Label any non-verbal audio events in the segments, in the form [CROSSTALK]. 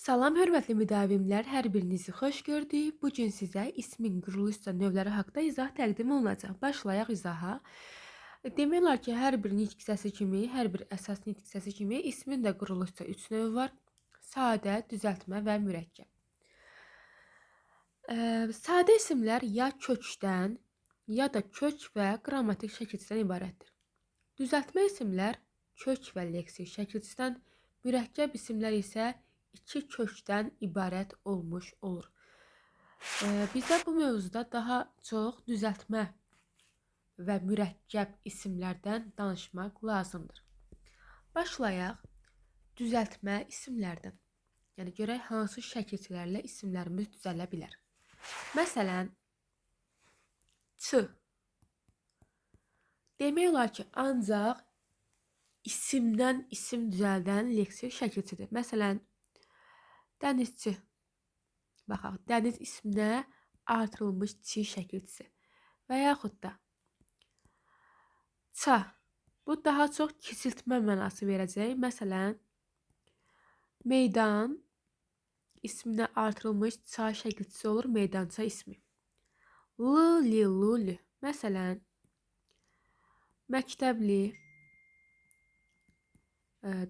Salam hörmətli müdavimlər, hər birinizi xoş gördük. Bu gün sizə ismin quruluşca növləri haqqında izah təqdim olunacaq. Başlayaq izaha. Demək olar ki, hər bir nitq səsi kimi, hər bir əsas nitq səsi kimi ismin də quruluşca 3 növü var. Sadə, düzəltmə və mürəkkəb. Ə, Sadə isimlər ya kökdən, ya da kök və qrammatik şəkilçisindən ibarətdir. Düzəltmə isimlər kök və leksik şəkilçisindən, mürəkkəb isimlər isə iki kökdən ibarət olmuş olur. Ee, bizə bu mövzuda daha çox düzəltmə və mürəkkəb isimlərdən danışmaq lazımdır. Başlayaq düzəltmə isimlərdən. Yəni görək hansı şəkilçilərlə isimlərimiz düzələ bilər. Məsələn, ç. Demək olar ki, ancaq isimdən isim düzəldən leksik şəkilçidir. Məsələn, dənizçi. Baxaq, dəniz isminə artırılmış çi şəkilçisi. Və yaxud da ça. Bu daha çox kiçiltmə mənası verəcək. Məsələn, meydan isminə artırılmış ça şəkilçisi olur meydança ismi. L, li, lu, li. Məsələn, məktəbli,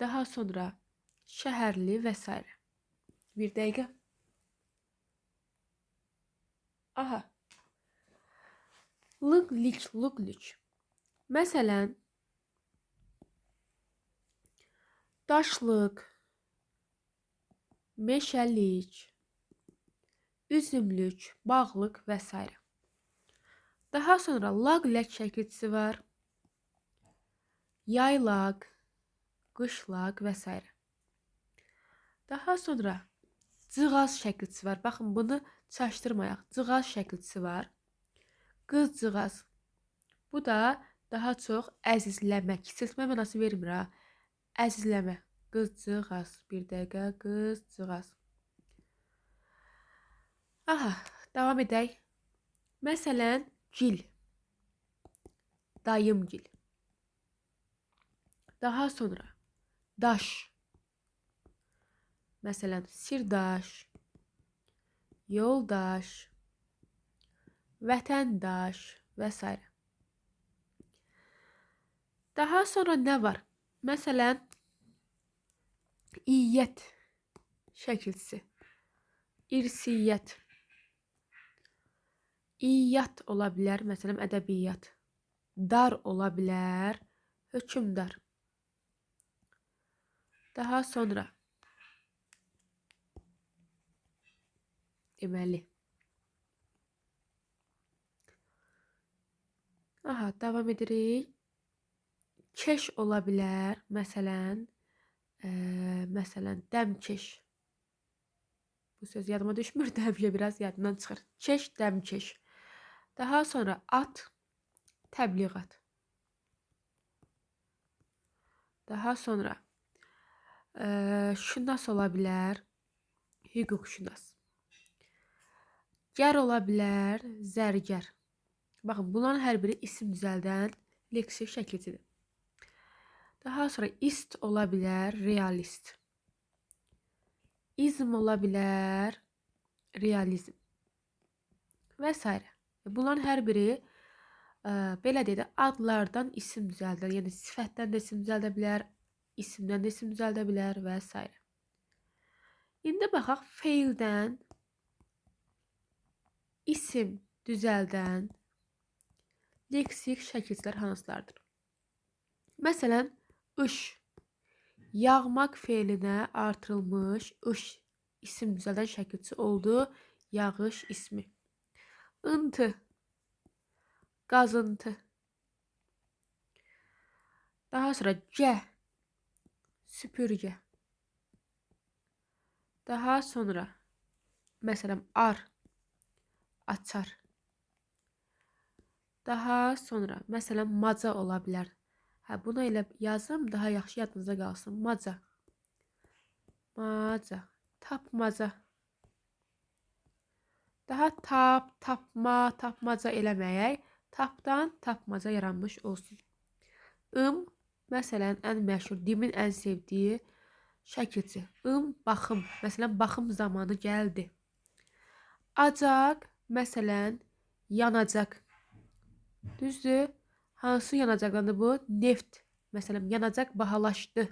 daha sonra şəhərli və s. Bir dəqiqə. Aha. Luk, lük. Məsələn, daşlıq, meşəlik, üzümlük, bağlıq və s. Daha sonra lag lək şəkilçisi var. Yaylaq, qışlaq və s. Daha sonra cığaz şəkilçisi var. Baxın bunu çaşdırmayaq. Cığaz şəkilçisi var. Qızcığaz. Bu da daha çox əzizləmə, kiçiltmə mənası vermir ha. Əzizləmə. Qızcığaz. Bir dəqiqə qızcığaz. Aha, davam edək. Məsələn, gil. Dayımgil. Daha sonra daş. Məsələn, sirdaş, yoldaş, vətəndaş və s. Daha sonra nə var? Məsələn, iyyət şəkilçisi, irsiyyət, iyyat ola bilər, məsələn, ədəbiyyat, dar ola bilər, hökümdar. Daha sonra deməli. Aha, davam edirik. Keş ola bilər. Məsələn, ə, məsələn, dəmkeş. Bu söz yadıma düşmür [LAUGHS] də həmişə biraz yadımdan çıxır. Keş, dəmkeş. Daha sonra at, təbliğat. Daha sonra ə, şünas ola bilər, hüquqşünas. Gər ola bilər, zərgər. Baxın, bunların hər biri isim düzəldən leksik şəkilcidir. Daha sonra ist ola bilər, realist. İzm ola bilər, realizm. Və s. Bunların hər biri ə, e, belə deyə də adlardan isim düzəldir. Yəni sifətdən də isim düzəldə bilər, isimdən də isim düzəldə bilər və s. İndi baxaq feildən isim düzəldən leksik şəkillər hansılardır? Məsələn, ış yağmaq feilinə artırılmış ış isim düzəldən şəkilçi oldu. Yağış ismi. Intı qazıntı. Daha sonra cə süpürgə. Daha sonra məsələn ar açar. Daha sonra məsələn maca ola bilər. Hə bunu elə yazım daha yaxşı yadınızda qalsın. Maca. Maca. Tapmaca. Daha tap, tapma, tapmaca eləməyək. Tapdan tapmaca yaranmış olsun. Im məsələn ən məşhur, dimin ən sevdiyi şəkilçi. ım, baxım. Məsələn, baxım zamanı gəldi. Acaq, məsələn, yanacaq. Düzdür? Hansı yanacaqdandır bu? Neft. Məsələn, yanacaq bahalaşdı.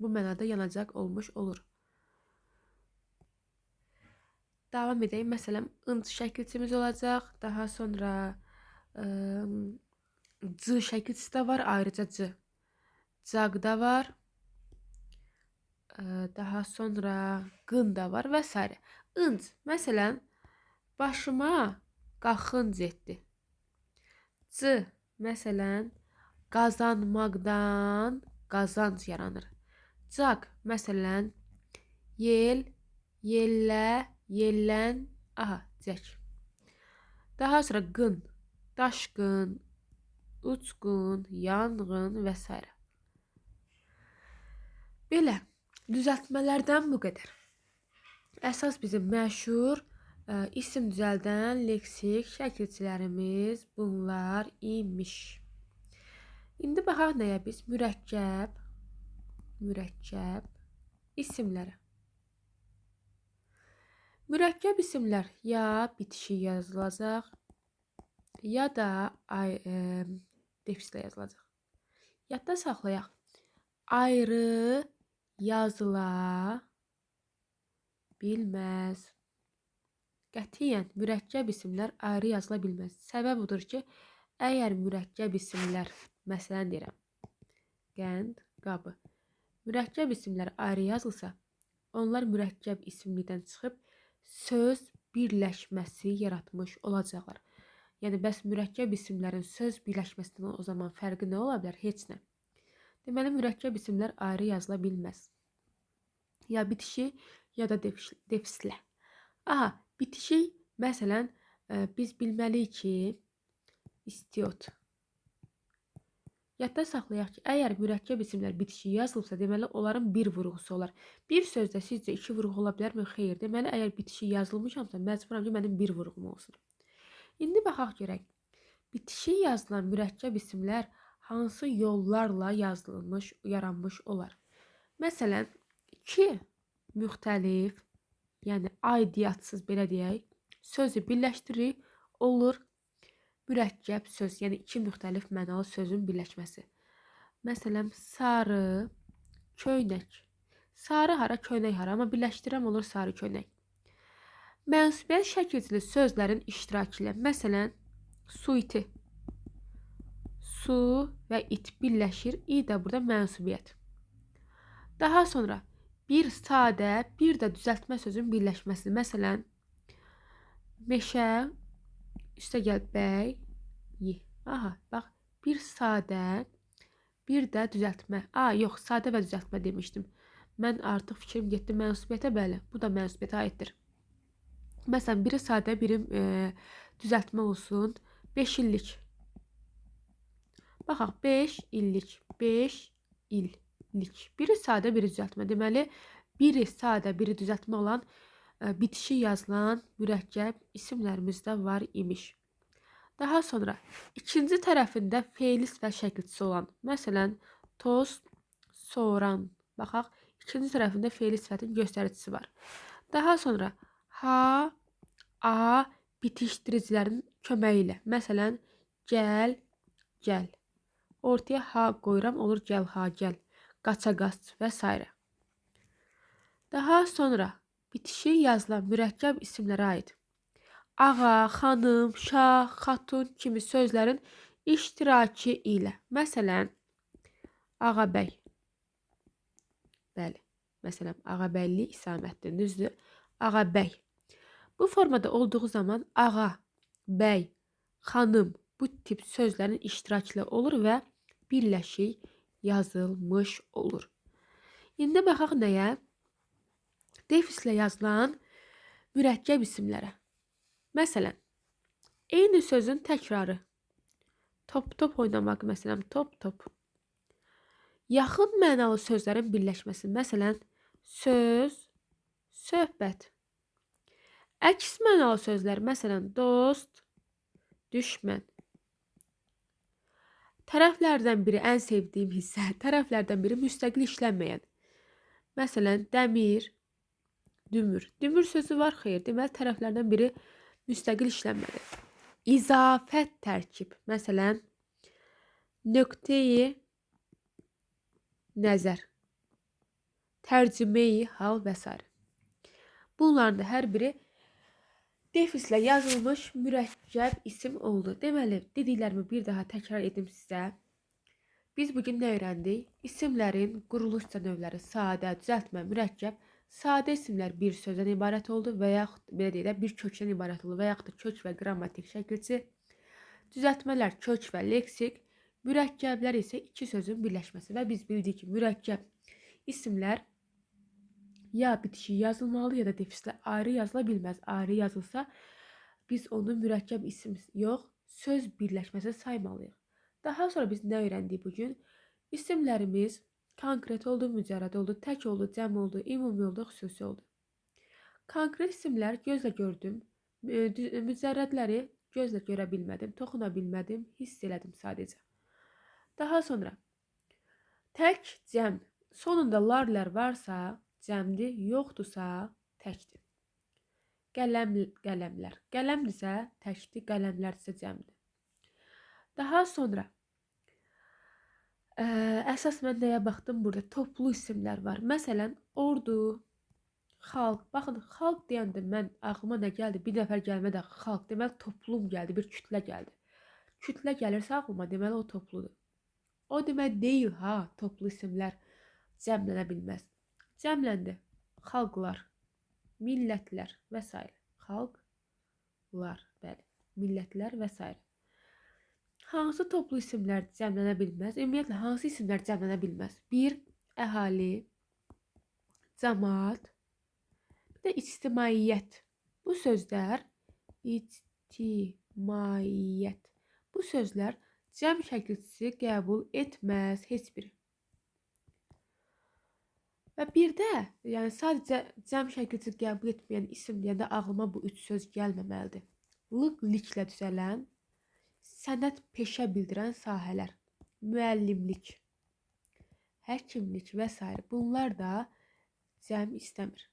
Bu mənada yanacaq olmuş olur. Davam edeyim. Məsələn, ınc şəkilçimiz olacaq. Daha sonra ım, c şəkilçisi də var, ayrıca c. Caq da var. Daha sonra qın da var və s. Inc. Məsələn, başıma qaxınc etdi. C. Məsələn, qazanmaqdan qazanc yaranır. Caq. Məsələn, yel, yellə, yellən, aha, cək. Daha sonra qın, daşqın, uçqun, yanğın və s. Belə düzəltmələrdən bu qədər. Əsas bizim məşhur isim düzəldən leksik şəkilçilərimiz bunlar imiş. İndi baxaq nəyə biz? Mürəkkəb, mürəkkəb isimlərə. Mürəkkəb isimlər ya bitişik yazılacaq, ya da ay, e, defislə yazılacaq. Yadda saxlayaq. Ayrı yazıla bilməz. Qətiyyən mürəkkəb isimlər ayrı yazıla bilməz. Səbəb budur ki, əgər mürəkkəb isimlər, məsələn deyirəm, qənd, qabı. Mürəkkəb isimlər ayrı yazılsa, onlar mürəkkəb isimlikdən çıxıb söz birləşməsi yaratmış olacaqlar. Yəni bəs mürəkkəb isimlərin söz birləşməsindən o zaman fərqi nə ola bilər? Heç nə. Deməli mürəkkəb isimlər ayrı yazıla bilməz. Ya bitişik, ya da defis- defislə. Aha, bitişik məsələn ə, biz bilməliyik ki, istiot. Yadda saxlayaq ki, əgər mürəkkəb isimlər bitişik yazılıbsa, deməli onların bir vurğusu olar. Bir sözdə sizcə iki vurğu ola bilərmi? Xeyr. Deməli əgər bitişik yazılmışamsa, məcburam ki, mənim bir vurğum olsun. İndi baxaq görək. Bitişik yazılan mürəkkəb isimlər hansı yollarla yazılmış, yaranmış olar? Məsələn, iki müxtəlif, yəni aidiyatsız belə deyək, sözü birləşdiririk, olur mürəkkəb söz, yəni iki müxtəlif mənalı sözün birləşməsi. Məsələn, sarı, köynək. Sarı hara, köynək hara, amma birləşdirəm olur sarı köynək. Mənsubiyyət şəkilli sözlərin iştirakı ilə, məsələn, su iti. Su və it birləşir, i də burada mənsubiyyət. Daha sonra bir sadə, bir də düzəltmə sözün birləşməsi. Məsələn, meşə, üstə gəl bəy, yi. Aha, bax, bir sadə, bir də düzəltmə. A, yox, sadə və düzəltmə demişdim. Mən artıq fikrim getdi mənsubiyyətə, bəli. Bu da mənsubiyyətə aiddir. Məsələn, biri sadə, biri e, düzəltmə olsun. 5 illik. Baxaq, 5 illik. 5 illik. Biri sadə, biri düzəltmə. Deməli, biri sadə, biri düzəltmə olan e, bitişik yazılan mürəkkəb isimlərimiz də var imiş. Daha sonra ikinci tərəfində feilis və şəkilçisi olan, məsələn, tost, soğuran. Baxaq, ikinci tərəfində feili sifətin göstəricisi var. Daha sonra ha, a bitişdiricilərin köməyi ilə. Məsələn, gəl, gəl. Ortaya ha qoyuram, olur gəl, ha, gəl. Qaça, qaç və s. Daha sonra bitişik yazılan mürəkkəb isimlərə aid ağa, xanım, şah, xatun kimi sözlərin iştirakı ilə. Məsələn, ağabəy. Bəli. Məsələn, ağabəyli isamətdir. Düzdür? Ağabəy. Bu formada olduğu zaman ağa, bəy, xanım bu tip sözlərin iştirakı ilə olur və birləşik yazılmış olur. İndi baxaq nəyə? Defislə yazılan mürəkkəb isimlərə. Məsələn, eyni sözün təkrarı. Top top oynamaq məsələn, top top. Yaxın mənalı sözlərin birləşməsi. Məsələn, söz, söhbət. Əks mənalı sözlər, məsələn, dost, düşmən. Tərəflərdən biri ən sevdiyim hissə, [LAUGHS] tərəflərdən biri müstəqil işlənməyən. Məsələn, dəmir, dümür. Dümür sözü var, xeyr. Deməli, tərəflərdən biri müstəqil işlənməlidir. İzafət tərkib. Məsələn, nöqteyi nəzər, tərcümeyi hal və s. Bunların da hər biri defislə yazılmış mürəkkəb isim oldu. Deməli, dediklərimi bir daha təkrar edim sizə. Biz bugün nə öyrəndik? İsimlərin quruluşca növləri sadə, düzəltmə, mürəkkəb. Sadə isimlər bir sözdən ibarət oldu və yaxud belə deyək bir kökdən ibarət oldu və yaxud da kök və qrammatik şəkilçi. Düzəltmələr kök və leksik, mürəkkəblər isə iki sözün birləşməsi və biz bildik ki, mürəkkəb isimlər ya bitişik yazılmalı ya da defislə ayrı yazıla bilməz. Ayrı yazılsa biz onu mürəkkəb isim yox, söz birləşməsi saymalıyıq. Daha sonra biz nə öyrəndik bugün? İsimlərimiz konkret oldu, mücərrəd oldu, tək oldu, cəm oldu, ümumi oldu, xüsusi oldu. Konkret isimlər gözlə gördüm. Mü- dü- Mücərrədləri gözlə görə bilmədim, toxuna bilmədim, hiss elədim sadəcə. Daha sonra tək cəm sonunda larlər varsa cəmdir, yoxdursa təkdir. Qələm qələmlər. Qələmdirsə təkdir, qələmlərdirsə cəmdir. Daha sonra ə, əsas mən nəyə baxdım burada? Toplu isimlər var. Məsələn, ordu, xalq. Baxın, xalq deyəndə mən ağlıma nə gəldi? Bir nəfər gəlmədə xalq deməli toplum gəldi, bir kütlə gəldi. Kütlə gəlirsə ağlıma deməli o topludur. O demək deyil ha, toplu isimlər cəmlənə bilməz. Cəmləndi. Xalqlar, millətlər və s. Xalqlar, bəli, millətlər və s. Hansı toplu isimlər cəmlənə bilməz? Ümumiyyətlə hansı isimlər cəmlənə bilməz? 1. Əhali, cəmaət, bir də ictimaiyyət. Bu sözlər ictimaiyyət. Bu sözlər cəm şəkilçisi qəbul etməz heç biri. Və bir də, yəni sadəcə cəm şəkilçisi qəbul etməyən isim deyəndə ağlıma bu üç söz gəlməməlidir. Lıq liklə düzələn, sənət peşə bildirən sahələr, müəllimlik, həkimlik və s. bunlar da cəm istəmir.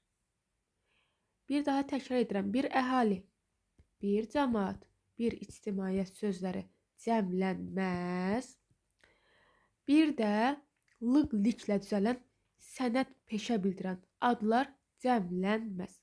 Bir daha təkrar edirəm. Bir əhali, bir cəmaət, bir ictimaiyyət sözləri cəmlənməz. Bir də lıq liklə düzələn sənət peşə bildirən adlar cəmlənməz.